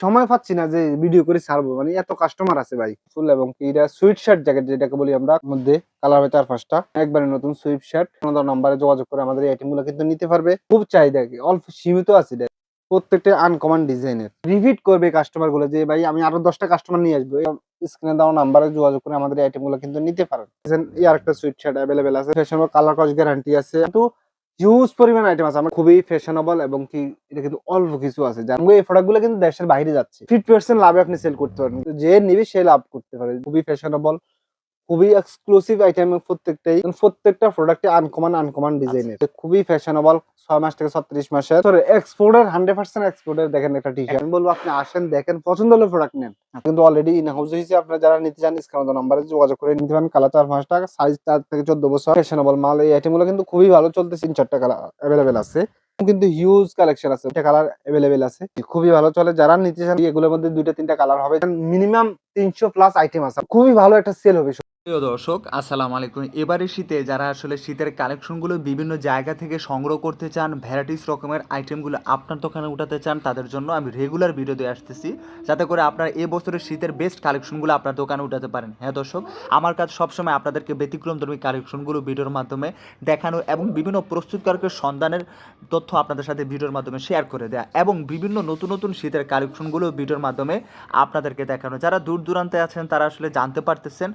সময় পাচ্ছি না যে ভিডিও করে ছাড়বো। মানে এত কাস্টমার আছে ভাই ফুল এবং এটা সুইট শার্ট জ্যাকেট যেটাকে বলি আমরা মধ্যে কালার হবে চার পাঁচটা। একবারে নতুন সুইট শার্ট কোনো নাম্বারে যোগাযোগ করে আমাদের এই আইটেমগুলো কিন্তু নিতে পারবে। খুব চাহিদা, অল্প সীমিত আছে। প্রত্যেকটা আনকমন ডিজাইনের রিপিট করবে কাস্টমারগুলো যে, ভাই, আমি আরও দশটা কাস্টমার নিয়ে আসব। স্ক্রিনে দেওয়া নাম্বারে যোগাযোগ করে আমাদের আইটেমগুলো কিন্তু নিতে পারেন এই আরেকটা সুইট শার্ট অ্যাভেলেবেল আছে। ফ্যাশনেবল কালার কস গ্যারান্টি আছে। কিন্তু হিউজ পরিমাণ আইটেম আছে। আমার খুবই ফ্যাশনেবল এবং কি এটা কিন্তু অল্প কিছু আছে। যার এই প্রোডাক্টগুলো কিন্তু দেশের বাইরে যাচ্ছে। ফিফটি পার্সেন্ট লাভে আপনি সেল করতে পারেন যে নিবে সে লাভ করতে পারে। খুবই ফ্যাশনেবল খুবই এক্সক্লুসিভ আইটেম প্রত্যেকটাই। প্রত্যেকটা প্রোডাক্টে আনকমন আনকমন ডিজাইনের খুবই ফ্যাশনেবল ছয় মাস থেকে ছত্রিশ মাসের। সরি এক্সপোর্টের হান্ড্রেড পার্সেন্ট এক্সপোর্টের দেখেন একটা টি শার্ট আমি বলব আপনি আসেন দেখেন পছন্দ হলে প্রোডাক্ট নেন। কিন্তু অলরেডি ইন হাউস হয়েছে আপনারা যারা নিতে চান স্ক্রিন নাম্বারে যোগাযোগ করে নিতে পারেন। কালার চার পাঁচ টাকা সাইজ চার থেকে চোদ্দ বছর। ফ্যাশনেবল মাল এই আইটেমগুলো কিন্তু খুবই ভালো চলতেছে। তিন চারটা কালার অ্যাভেলেবেল আছে। কিন্তু হিউজ কালেকশন আছে। এটা কালার অ্যাভেলেবেল আছে। খুবই ভালো চলে। যারা নিতে চান এগুলোর মধ্যে দুইটা তিনটা কালার হবে। মিনিমাম তিনশো প্লাস আইটেম আছে। খুবই ভালো একটা সেল হবে। প্রিয় দর্শক, আসসালামু আলাইকুম। এবারে শীতে যারা আসলে শীতের কালেকশনগুলো বিভিন্ন জায়গা থেকে সংগ্রহ করতে চান ভ্যারাইটিস রকমের আইটেমগুলো আপনার দোকানে উঠাতে চান, তাদের জন্য আমি রেগুলার ভিডিও দিয়ে আসতেছি, যাতে করে আপনারা এই বছরের শীতের বেস্ট কালেকশনগুলো আপনার দোকানে উঠাতে পারেন। হ্যাঁ দর্শক, আমার কাছে সবসময় আপনাদেরকে ব্যতিক্রমধর্মী কালেকশনগুলো ভিডিওর মাধ্যমে দেখানো এবং বিভিন্ন প্রস্তুতকারকের সন্ধানের তথ্য আপনাদের সাথে ভিডিওর মাধ্যমে শেয়ার করে দেওয়া এবং বিভিন্ন নতুন নতুন শীতের কালেকশনগুলো ভিডিওর মাধ্যমে আপনাদেরকে দেখানো। যারা দূর দূরান্তে আছেন, তারা আসলে জানতে পারতেছেন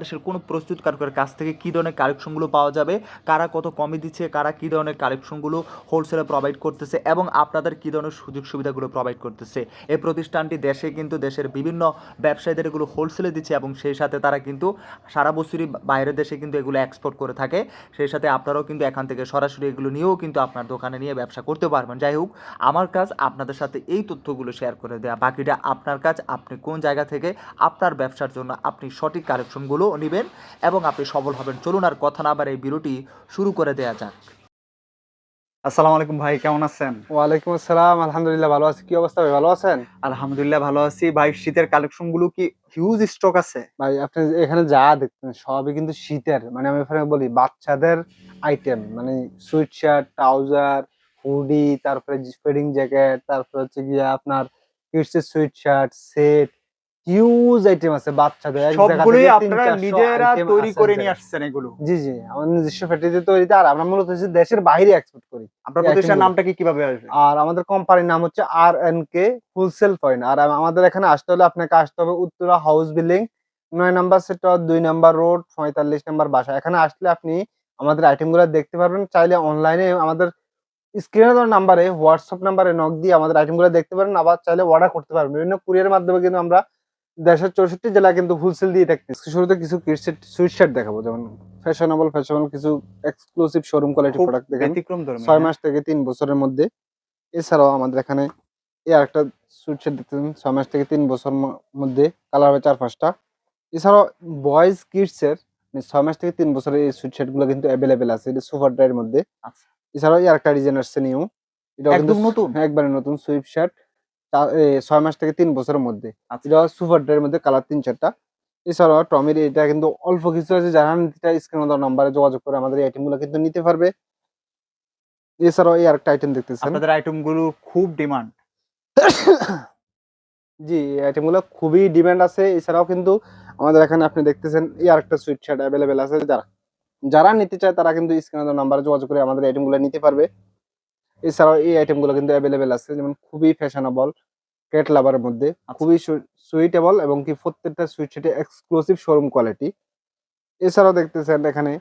বাংলাদেশের কোনো প্রস্তুতকারকের কাছ থেকে কী ধরনের কালেকশনগুলো পাওয়া যাবে? কারা কত কমে দিচ্ছে? কারা কী ধরনের কালেকশনগুলো হোলসেলে প্রোভাইড করতেছে? এবং আপনাদের কী ধরনের সুযোগ সুবিধাগুলো প্রোভাইড করতেছে? এই প্রতিষ্ঠানটি দেশে কিন্তু দেশের বিভিন্ন ব্যবসায়ীদের এগুলো হোলসেলে দিচ্ছে এবং সেই সাথে তারা কিন্তু সারা বছরই বাইরের দেশে কিন্তু এগুলো এক্সপোর্ট করে থাকে। সেই সাথে আপনারাও কিন্তু এখান থেকে সরাসরি এগুলো নিয়েও কিন্তু আপনার দোকানে নিয়ে ব্যবসা করতে পারবেন। যাই হোক, আমার কাজ আপনাদের সাথে এই তথ্যগুলো শেয়ার করে দেওয়া বাকিটা আপনার কাজ, আপনি কোন জায়গা থেকে আপনার ব্যবসার জন্য আপনি সঠিক কালেকশনগুলো নেবেন এবং আপনি সফল হবেন। চলুন আর কথা না বাড়ে এই ভিডিওটি শুরু করে দেওয়া যাক। আসসালামু আলাইকুম ভাই কেমন আছেন? ওয়ালাইকুম আসসালাম আলহামদুলিল্লাহ ভালো আছি। কি অবস্থা ভাই ভালো আছেন? আলহামদুলিল্লাহ ভালো আছি। ভাই শীতের কালেকশনগুলো কি হিউজ স্টক আছে? ভাই আপনি এখানে যা দেখতেন সবই কিন্তু শীতের। মানে আমি এখানে বলি বাচ্চাদের আইটেম মানে সুইট শার্ট ট্রাউজার হুডি তারপরে স্পেডিং জ্যাকেট তারপরে হচ্ছে গিয়ে আপনার কিডসের sweatshirt set huge item আছে বাচ্চাদের সবগুলোই আপনারা নিজেরা তৈরি করে নিয়ে আসছেন এগুলো। জি জি আমাদের নিজস্ব ফ্যাক্টরিতে তৈরিতে আর আমরা মূলত দেশের বাইরে এক্সপোর্ট করি আপনার নামটা কি কীভাবে আসবে? আর আমাদের কোম্পানির নাম হচ্ছে R N K wholesale point আর আমাদের এখানে আসতে হলে আপনাকে আসতে হবে উত্তরা হাউস বিল্ডিং নয় নাম্বার সেক্টর দুই নাম্বার রোড পঁয়তাল্লিশ নাম্বার বাসা। এখানে আসলে আপনি আমাদের আইটেমগুলো দেখতে পারবেন চাইলে অনলাইনে আমাদের স্ক্রিনে দেওয়ার নাম্বারে হোয়াটসঅ্যাপ নাম্বারে নক দিয়ে আমাদের আইটেমগুলো দেখতে পারেন আবার চাইলে অর্ডার করতে পারবেন। বিভিন্ন কুরিয়ার মাধ্যমে কিন্তু আমরা দেশের চৌষট্টি জেলা কিন্তু হোলসেল দিয়ে থাকছি শুরুতে কিছু সুইট শার্ট দেখাবো যেমন ফ্যাশনেবল ফ্যাশনেবল কিছু এক্সক্লুসিভ শোরুম কোয়ালিটি প্রোডাক্ট দেখেন ছয় মাস থেকে তিন বছরের মধ্যে। এছাড়াও আমাদের এখানে এই আরেকটা সুইটশার্ট দেখতেছেন ছয় মাস থেকে তিন বছর মধ্যে কালার হবে চার পাঁচটা। এছাড়াও বয়েজ কিডসের মানে ছয় মাস থেকে তিন বছরের এই সুইটশার্টগুলো কিন্তু অ্যাভেলেবেল আছে এটা সুপার ড্রাইয়ের মধ্যে। আচ্ছা। এছাড়াও এই আরেকটা ডিজাইন আসছে নিউ এটা একদম নতুন? একবারে নতুন সুইপ শার্ট ছয় মাস থেকে তিন বছরের মধ্যে। আচ্ছা। এটা সুপার ড্রাইয়ের মধ্যে কালার তিন চারটা। এছাড়াও টমির এটা কিন্তু অল্প কিছু আছে যারা নিতে স্ক্রিন নাম্বারে যোগাযোগ করে আমাদের এই আইটেমগুলো কিন্তু নিতে পারবে। এছাড়াও এই আরেকটা আইটেম দেখতেছেন। আপনাদের আইটেমগুলো খুব ডিমান্ড জি এই আইটেমগুলো খুবই ডিমান্ড আছে। এছাড়াও কিন্তু আমাদের এখানে আপনি দেখতেছেন এই আরেকটা সুইট শার্ট অ্যাভেলেবেল আছে। যারা যারা নিতে চায় তারা কিন্তু স্ক্রিনের নাম্বারে যোগাযোগ করে আমাদের আইটেমগুলো নিতে পারবে। এছাড়াও এই আইটেমগুলো কিন্তু অ্যাভেলেবেল আছে যেমন খুবই ফ্যাশনেবল ক্যাট লাভারের মধ্যে খুবই সুইটেবল এবং কি প্রত্যেকটা সুইট শার্টে এক্সক্লুসিভ শোরুম কোয়ালিটি এছাড়াও দেখতেছেন এখানে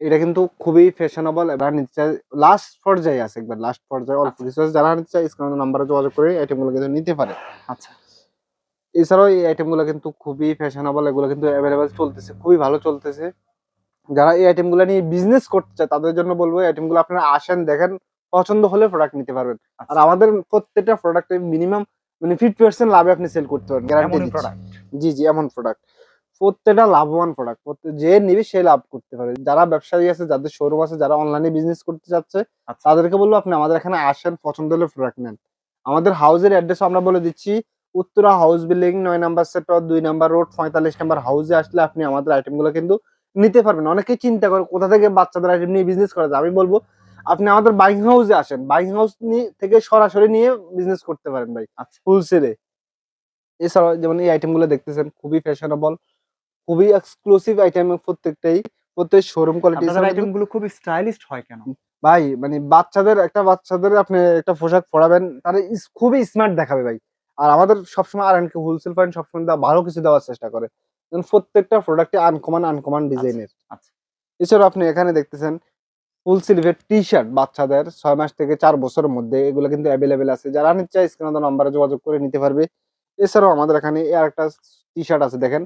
এটা কিন্তু খুবই ফ্যাশনেবল এবার নিতে চায় লাস্ট পর্যায়ে আছে একবার লাস্ট পর্যায়ে অল্প আচ্ছা। কিছু আছে যারা নিতে চায় স্ক্রিনের নাম্বারে যোগাযোগ করে আইটেমগুলো কিন্তু নিতে পারে। আচ্ছা। এছাড়াও এই আইটেমগুলো কিন্তু খুবই ফ্যাশনেবল এগুলো কিন্তু অ্যাভেলেবেল চলতেছে খুবই ভালো চলতেছে। যারা এই আইটেমগুলো নিয়ে বিজনেস করতে চায় তাদের জন্য বলব এই আইটেমগুলো আপনারা আসেন দেখেন পছন্দ হলে প্রোডাক্ট নিতে পারবেন। আর আচ্ছা। আমাদের প্রত্যেকটা প্রোডাক্টে মিনিমাম মানে ফিফটি পার্সেন্ট লাভে আপনি সেল করতে পারেন গ্যারান্টি প্রোডাক্ট জি জি এমন প্রোডাক্ট প্রত্যেকটা লাভবান প্রোডাক্ট যে নিবে সে লাভ করতে পারে। যারা ব্যবসায়ী আছে যাদের শোরুম আছে যারা অনলাইনে বিজনেস করতে চাচ্ছে আচ্ছা। তাদেরকে বলব আপনি আমাদের এখানে আসেন পছন্দ হলে প্রোডাক্ট নেন। আমাদের হাউসের অ্যাড্রেস আমরা বলে দিচ্ছি উত্তরা হাউস বিল্ডিং নয় নাম্বার সেক্টর দুই নাম্বার রোড পঁয়তাল্লিশ নাম্বার হাউসে আসলে আপনি আমাদের আইটেমগুলো কিন্তু নিতে পারবেন। অনেকেই চিন্তা করে কোথা থেকে বাচ্চাদের আইটেম নিয়ে বিজনেস করা যায়? আমি বলব আপনি আমাদের বাইং হাউসে আসেন। বাইং হাউস থেকে সরাসরি নিয়ে বিজনেস করতে পারেন ভাই আচ্ছা। হোলসেলে এছাড়াও যেমন এই আইটেমগুলো দেখতেছেন খুবই ফ্যাশনেবল খুবই এক্সক্লুসিভ আইটেম প্রত্যেকটাই প্রত্যেক শোরুম কোয়ালিটি আপনাদের আইটেমগুলো খুব স্টাইলিশ হয় কেন? ভাই মানে বাচ্চাদের একটা বাচ্চাদের আপনি একটা পোশাক পরাবেন তারা খুবই স্মার্ট দেখাবে ভাই। আর আমাদের সবসময় আর কে হোলসেল পয়েন্ট সবসময় দেওয়া ভালো কিছু দেওয়ার চেষ্টা করে। প্রত্যেকটা প্রোডাক্টে আনকমন আনকমন ডিজাইনের আচ্ছা। এছাড়াও আপনি এখানে দেখতেছেন ফুল স্লিভের টি শার্ট বাচ্চাদের ছয় মাস থেকে চার বছরের মধ্যে এগুলো কিন্তু অ্যাভেলেবেল আছে। যারা নিতে চায় স্ক্রিনে নাম্বারে যোগাযোগ করে নিতে পারবে। এছাড়াও আমাদের এখানে আর একটা টি শার্ট আছে দেখেন।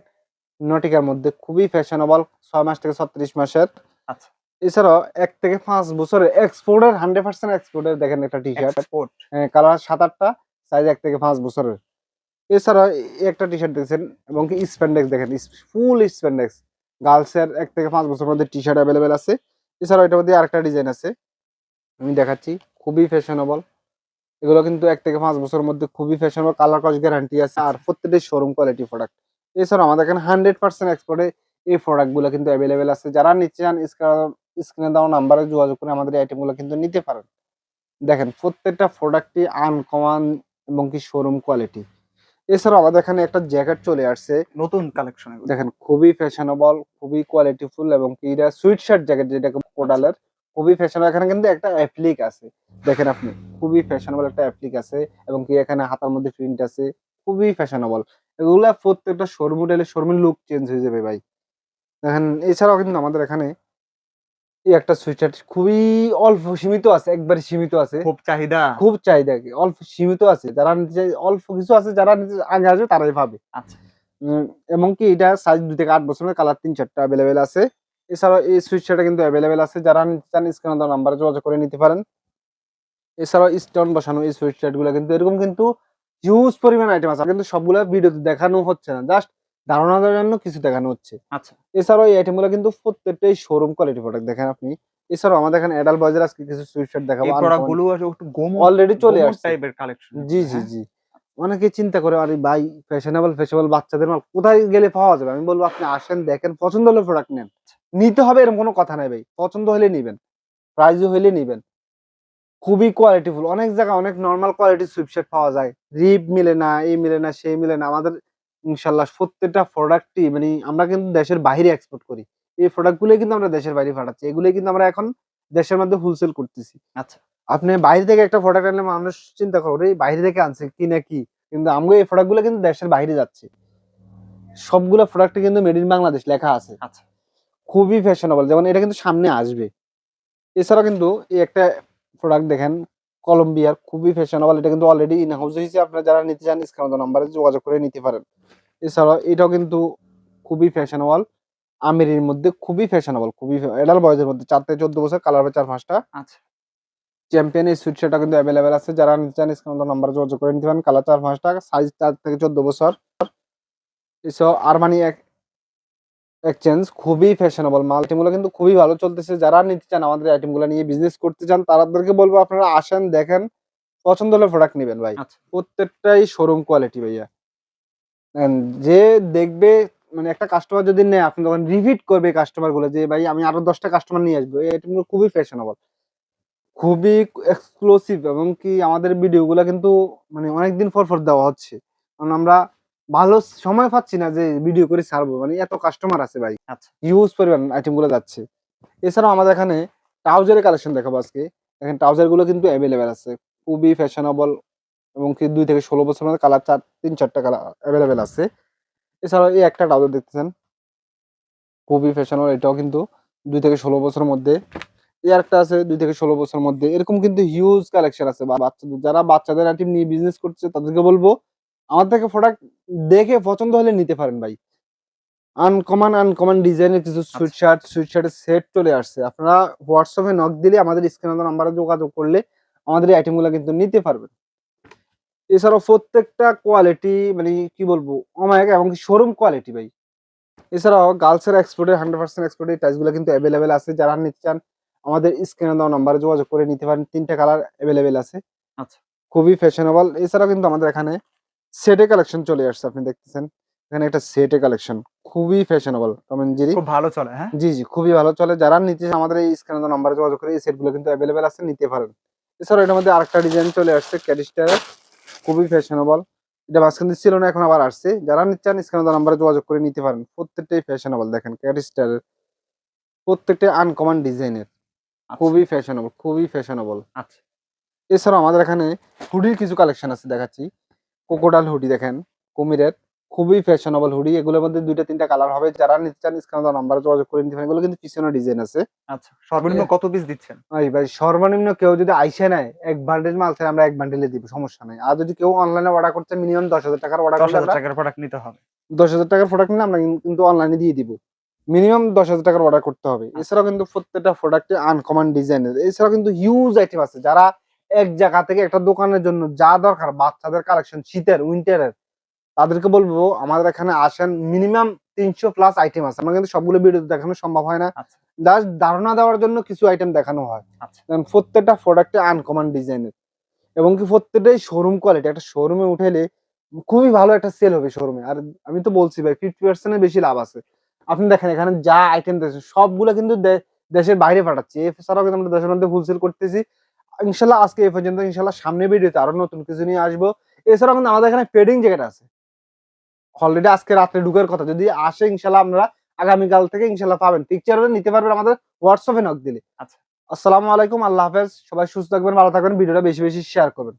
নটিকার মধ্যে খুবই ফ্যাশনেবল ছয় মাস থেকে ছত্রিশ মাসের। আচ্ছা। এছাড়াও এক থেকে পাঁচ বছরের এক্সপোর্টের হান্ড্রেড পার্সেন্ট এক্সপোর্টের দেখেন একটা টি শার্ট এক্সপোর্ট কালার সাত আটটা সাইজ এক থেকে পাঁচ বছরের। এছাড়া এই একটা টি শার্ট দেখছেন এবং কি স্প্যান্ডেক্স দেখেন ফুল স্প্যান্ডেক্স গার্লসের এক থেকে পাঁচ বছরের মধ্যে টি শার্ট অ্যাভেলেবেল আছে। এছাড়াও এটার মধ্যে আরেকটা ডিজাইন আছে। আমি দেখাচ্ছি, খুবই ফ্যাশনেবল এগুলো কিন্তু এক থেকে পাঁচ বছরের মধ্যে খুবই ফ্যাশনেবল কালার কস গ্যারান্টি আছে আর প্রত্যেকটাই শোরুম কোয়ালিটি প্রোডাক্ট এছাড়াও আমাদের এখানে হান্ড্রেড পার্সেন্ট এক্সপোর্টে এই প্রোডাক্টগুলো কিন্তু অ্যাভেলেবেল আছে। যারা নিতে চান স্ক্রিনে দেওয়া নাম্বারে যোগাযোগ করে আমাদের আইটেমগুলো কিন্তু নিতে পারেন। দেখেন, প্রত্যেকটা প্রোডাক্টই আনকমন এবং কি শোরুম কোয়ালিটি এছাড়াও আমাদের এখানে একটা জ্যাকেট চলে আসছে। নতুন কালেকশন দেখেন খুবই ফ্যাশনেবল খুবই কোয়ালিটিফুল এবং এটা সুইট শার্ট জ্যাকেট যেটাকে কোডালের খুবই ফ্যাশনেবল এখানে কিন্তু একটা অ্যাপ্লিক আছে। দেখেন আপনি খুবই ফ্যাশনেবল একটা অ্যাপ্লিক আছে এবং কি এখানে হাতার মধ্যে প্রিন্ট আছে। খুবই ফ্যাশনেবল এগুলা প্রত্যেকটা শোরুম উঠেলে শোরুমের লুক চেঞ্জ হয়ে যাবে ভাই। দেখেন এছাড়াও কিন্তু আমাদের এখানে এই একটা সুইট শার্ট খুবই অল্প সীমিত আছে একবারে সীমিত আছে। খুব চাহিদা? খুব চাহিদা কি, অল্প সীমিত আছে। যারা নিতে অল্প কিছু আছে যারা আগে আসবে তারাই পাবে আচ্ছা। উম, এবং কি এটা সাইজ দুই থেকে আট বছরের কালার তিন চারটা অ্যাভেলেবেল আছে। এছাড়াও এই সুইচ শার্টটা কিন্তু অ্যাভেলেবেল আছে। যারা নিতে চান স্ক্রিনে দেওয়া নাম্বারে যোগাযোগ করে নিতে পারেন। এছাড়াও স্টোন বসানো এই সুইচ শার্টগুলো কিন্তু এরকম কিন্তু হিউজ পরিমাণ আইটেম আছে। কিন্তু সবগুলো ভিডিওতে দেখানো হচ্ছে না। জাস্ট ধারণা দেওয়ার জন্য কিছু দেখানো হচ্ছে। আচ্ছা। এছাড়াও এই আইটেমগুলো কিন্তু প্রত্যেকটাই শোরুম কোয়ালিটি প্রোডাক্ট দেখেন আপনি। এছাড়াও আমাদের এখানে অ্যাডাল বয়েজের আজকে কিছু দেখাবো এই প্রোডাক্ট একটু গোমো অলরেডি চলে আসছে। টাইপের কালেকশন জি জি জি। অনেকে চিন্তা করে আরে ভাই ফ্যাশনেবল ফ্যাশনেবল বাচ্চাদের মাল কোথায় গেলে পাওয়া যাবে? আমি বলব আপনি আসেন দেখেন পছন্দ হলে প্রোডাক্ট নেন। নিতে হবে এরকম কোনো কথা নাই ভাই। পছন্দ হলে নিবেন প্রাইজও হলে নিবেন। খুবই কোয়ালিটিফুল অনেক জায়গায় অনেক নর্মাল কোয়ালিটির সুইপশার্ট পাওয়া যায়। রিপ মিলে না এই মিলে না সেই মিলে না। আমাদের ইনশাল্লাহ প্রত্যেকটা প্রোডাক্টই মানে আমরা কিন্তু দেশের বাইরে এক্সপোর্ট করি। এই প্রোডাক্টগুলোই কিন্তু আমরা দেশের বাইরে পাঠাচ্ছি। এগুলোই কিন্তু আমরা এখন দেশের মধ্যে হোলসেল করতেছি। আচ্ছা। আপনি বাইরে থেকে একটা প্রোডাক্ট আনলে মানুষ চিন্তা করে "এই বাইরে থেকে আনছে কি না কি? কিন্তু আমগো এই প্রোডাক্টগুলো কিন্তু দেশের বাইরে যাচ্ছে। সবগুলো প্রোডাক্ট কিন্তু মেড ইন বাংলাদেশ লেখা আছে। আচ্ছা। খুবই ফ্যাশনেবল যেমন এটা কিন্তু সামনে আসবে। এছাড়াও কিন্তু এই একটা প্রোডাক্ট দেখেন কলম্বিয়ার খুবই ফ্যাশনেবল এটা কিন্তু অলরেডি ইন হাউস হয়েছে। আপনারা যারা নিতে চান স্ক্রিন নাম্বারে যোগাযোগ করে নিতে পারেন। এছাড়াও এটাও কিন্তু খুবই ফ্যাশনেবল আমিরের মধ্যে খুবই ফ্যাশনেবল খুবই এডাল বয়সের মধ্যে চার থেকে চোদ্দ বছর কালার হবে চার পাঁচটা। আচ্ছা। চ্যাম্পিয়ন এই সুইট শার্টটা কিন্তু অ্যাভেলেবেল আছে। যারা নিতে চান স্ক্রিন নাম্বারে যোগাযোগ করে নিতে পারেন। কালার চার পাঁচটা সাইজ চার থেকে চোদ্দ বছর। এছাড়াও আরমানি এক এক্সচেঞ্জ খুবই ফ্যাশনেবল মাল আইটেমগুলো কিন্তু খুবই ভালো চলতেছে। যারা নিতে চান আমাদের আইটেমগুলো নিয়ে বিজনেস করতে চান তাদেরকে বলব আপনারা আসেন দেখেন পছন্দ হলে প্রোডাক্ট নেবেন ভাই। আচ্ছা। প্রত্যেকটাই শোরুম কোয়ালিটি ভাইয়া। যে দেখবে মানে একটা কাস্টমার যদি নেয় আপনি তখন রিপিট করবে কাস্টমারগুলো যে ভাই আমি আরও দশটা কাস্টমার নিয়ে আসব। এই আইটেমগুলো খুবই ফ্যাশনেবল খুবই এক্সক্লুসিভ এবং কি আমাদের ভিডিওগুলো কিন্তু মানে অনেকদিন পর পর দেওয়া হচ্ছে। কারণ আমরা ভালো সময় পাচ্ছি না যে ভিডিও করে ছাড়বো। মানে এত কাস্টমার আছে ভাই। আচ্ছা। ইউজ পরিমাণ আইটেমগুলো যাচ্ছে। এছাড়াও আমাদের এখানে ট্রাউজারের কালেকশন দেখাবো আজকে। এখানে ট্রাউজারগুলো কিন্তু অ্যাভেলেবেল আছে। খুবই ফ্যাশনেবল এবং কি দুই থেকে ষোলো বছর মধ্যে কালার চার তিন চারটা কালার অ্যাভেলেবেল আছে। এছাড়াও এই একটা ট্রাউজার দেখতেছেন। খুবই ফ্যাশনেবল এটাও কিন্তু দুই থেকে ষোলো বছরের মধ্যে। এই একটা আছে দুই থেকে ষোলো বছরের মধ্যে। এরকম কিন্তু হিউজ কালেকশন আছে বাচ্চাদের। যারা বাচ্চাদের আইটেম নিয়ে বিজনেস করছে তাদেরকে বলব আমার থেকে প্রোডাক্ট দেখে পছন্দ হলে নিতে পারেন ভাই। আনকমন আনকমন ডিজাইনের কিছু সুইট শার্ট সুইট শার্টের সেট চলে আসছে। আপনারা হোয়াটসঅ্যাপে নক দিলে আমাদের স্ক্রিনে নাম্বারে যোগাযোগ করলে আমাদের এই আইটেমগুলো কিন্তু নিতে পারবেন। এছাড়াও প্রত্যেকটা কোয়ালিটি মানে কি বলব অমায়ক এবং শোরুম কোয়ালিটি ভাই। এছাড়াও গার্লসের এক্সপোর্টের হান্ড্রেড পার্সেন্ট এক্সপোর্টের টাইসগুলো কিন্তু অ্যাভেলেবেল আছে। যারা নিতে চান আমাদের স্ক্রিনে দেওয়া নাম্বারে যোগাযোগ করে নিতে পারেন। তিনটা কালার অ্যাভেলেবেল আছে। আচ্ছা। খুবই ফ্যাশনেবল এছাড়াও কিন্তু আমাদের এখানে সেটে কালেকশন চলে আসছে আপনি দেখতেছেন। এখানে একটা সেটে কালেকশন খুবই ফ্যাশনেবল জিরি। খুব ভালো চলে হ্যাঁ? জি জি খুবই ভালো চলে। যারা নিতে আমাদের এই স্ক্রিনে নাম্বারে যোগাযোগ করে এই সেটগুলো কিন্তু অ্যাভেলেবেল আছে নিতে পারেন। এছাড়াও এটার মধ্যে আরেকটা ডিজাইন চলে আসছে ক্যারিস্টারের খুবই ফ্যাশনেবল এটা মাঝখান দিয়ে ছিল না এখন আবার আসছে। যারা নিতে চান স্ক্রিনে নাম্বারে যোগাযোগ করে নিতে পারেন। প্রত্যেকটাই ফ্যাশনেবল দেখেন ক্যাট স্টাইলের প্রত্যেকটাই আনকমন ডিজাইনের খুবই ফ্যাশনেবল খুবই ফ্যাশনেবল আচ্ছা। এছাড়াও আমাদের এখানে হুডির কিছু কালেকশন আছে দেখাচ্ছি। কোকোডাল হুডি দেখেন কুমিরের খুবই ফ্যাশনেবল হুডি এগুলোর মধ্যে দুইটা তিনটা কালার হবে। যারা নিতে চান স্ক্রিনে নাম্বারে যোগাযোগ করে নিতে পারেন। এগুলো কিন্তু পিছনে ডিজাইন আছে। আচ্ছা সর্বনিম্ন কত পিস দিচ্ছেন? ভাই ভাই সর্বনিম্ন কেউ যদি আইসে নেয় এক বান্ডেল মাল চাই আমরা এক বান্ডেলে দিব সমস্যা নাই। আর যদি কেউ অনলাইনে অর্ডার করতে মিনিমাম দশ হাজার টাকার অর্ডার দশ হাজার টাকার প্রোডাক্ট নিতে হবে। দশ হাজার টাকার প্রোডাক্ট নিলে আমরা কিন্তু অনলাইনে দিয়ে দিব। মিনিমাম দশ হাজার টাকার অর্ডার করতে হবে। এছাড়াও কিন্তু প্রত্যেকটা প্রোডাক্টে আনকমন ডিজাইনের এছাড়াও কিন্তু হিউজ আইটেম আছে। যারা এক জায়গা থেকে একটা দোকানের জন্য যা দরকার বাচ্চাদের কালেকশন শীতের উইন্টারের তাদেরকে বলব আমাদের এখানে আসেন মিনিমাম তিনশো প্লাস আইটেম আছে। আমরা কিন্তু সবগুলো ভিডিও দেখানো সম্ভব হয় না। আচ্ছা। জাস্ট ধারণা দেওয়ার জন্য কিছু আইটেম দেখানো হয়। আচ্ছা। কারণ প্রত্যেকটা প্রোডাক্টে আনকমন ডিজাইনের এবং কি প্রত্যেকটাই শোরুম কোয়ালিটি একটা শোরুমে উঠেলে খুবই ভালো একটা সেল হবে শোরুমে আর আমি তো বলছি ভাই ফিফটি পার্সেন্টের বেশি লাভ আছে। আপনি দেখেন এখানে যা আইটেম দেখছেন সবগুলো কিন্তু দেশের বাইরে পাঠাচ্ছি। এছাড়াও কিন্তু আমরা দেশের মধ্যে হোলসেল করতেছি। ইনশাল্লাহ আজকে এই পর্যন্ত ইনশাল্লাহ সামনে ভিডিওতে আরও নতুন কিছু নিয়ে আসব। এছাড়াও কিন্তু আমাদের এখানে পেডিং জ্যাকেট আছে। অলরেডি আজকে রাত্রে ঢুকার কথা। যদি আসে ইনশাল্লাহ আমরা আগামীকাল থেকে ইনশাল্লাহ পাবেন। পিকচার নিতে পারবেন আমাদের হোয়াটসঅ্যাপে নক দিলে। আচ্ছা। আসসালামু আলাইকুম আল্লাহ হাফেজ। সবাই সুস্থ থাকবেন ভালো থাকবেন। ভিডিওটা বেশি বেশি শেয়ার করবেন।